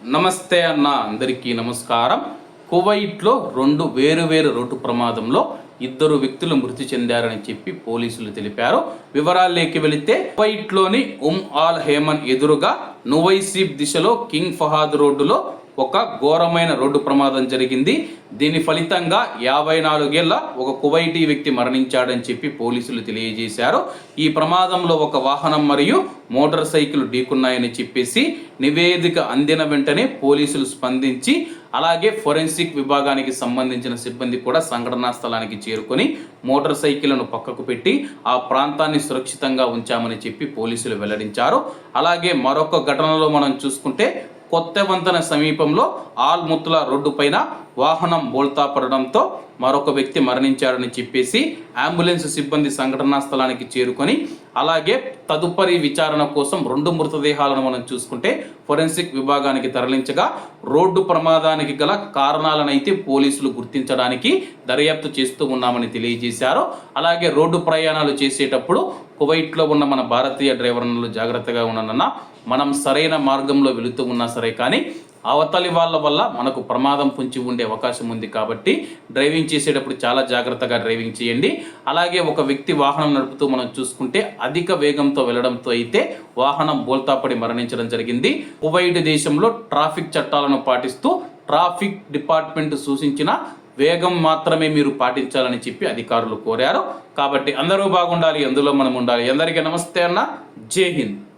నమస్తే అన్న అందరికీ నమస్కారం. కువైట్లో రెండు వేరు వేరు రోడ్డు ప్రమాదంలో ఇద్దరు వ్యక్తులు మృతి చెందారని చెప్పి పోలీసులు తెలిపారు. వివరాల్లోకి వెళితే కువైట్లోని ఉమ్ ఆల్ హేమన్ ఎదురుగా నువైసీబ్ దిశలో కింగ్ ఫహాద్ రోడ్డులో ఒక ఘోరమైన రోడ్డు ప్రమాదం జరిగింది. దీని ఫలితంగా యాభై నాలుగేళ్ళ ఒక కువైటీ వ్యక్తి మరణించాడని చెప్పి పోలీసులు తెలియజేశారు. ఈ ప్రమాదంలో ఒక వాహనం మరియు మోటార్ సైకిల్ ఢీకున్నాయని చెప్పేసి నివేదిక అందిన వెంటనే పోలీసులు స్పందించి అలాగే ఫోరెన్సిక్ విభాగానికి సంబంధించిన సిబ్బంది కూడా సంఘటనా స్థలానికి చేరుకొని మోటార్ సైకిళ్ళను పక్కకు పెట్టి ఆ ప్రాంతాన్ని సురక్షితంగా ఉంచామని చెప్పి పోలీసులు వెల్లడించారు. అలాగే మరొక ఘటనలో మనం చూసుకుంటే కొత్త వంతెన సమీపంలో ఆల్ముత్తుల రోడ్డు పైన వాహనం బోల్తా పడడంతో మరొక వ్యక్తి మరణించారని చెప్పేసి అంబులెన్స్ సిబ్బంది సంఘటనా స్థలానికి చేరుకొని అలాగే తదుపరి విచారణ కోసం రెండు మృతదేహాలను మనం చూసుకుంటే ఫోరెన్సిక్ విభాగానికి తరలించగా రోడ్డు ప్రమాదానికి గల కారణాలనైతే పోలీసులు గుర్తించడానికి దర్యాప్తు చేస్తూ ఉన్నామని తెలియజేశారు. అలాగే రోడ్డు ప్రయాణాలు చేసేటప్పుడు కువైట్లో ఉన్న మన భారతీయ డ్రైవర్లు జాగ్రత్తగా ఉండనన్న మనం సరైన మార్గంలో వెళుతూ ఉన్నా సరే కానీ అవతలి వాళ్ళ వల్ల మనకు ప్రమాదం పుంచి ఉండే అవకాశం ఉంది కాబట్టి డ్రైవింగ్ చేసేటప్పుడు చాలా జాగ్రత్తగా డ్రైవింగ్ చేయండి. అలాగే ఒక వ్యక్తి వాహనం నడుపుతూ మనం చూసుకుంటే అధిక వేగంతో వెళ్ళడంతో అయితే వాహనం బోల్తాపడి మరణించడం జరిగింది. కువైట్ దేశంలో ట్రాఫిక్ చట్టాలను పాటిస్తూ ట్రాఫిక్ డిపార్ట్మెంట్ సూచించిన వేగం మాత్రమే మీరు పాటించాలని చెప్పి అధికారులు కోరారు. కాబట్టి అందరూ బాగుండాలి అందులో మనం ఉండాలి. అందరికీ నమస్తే అన్న. జై హింద్.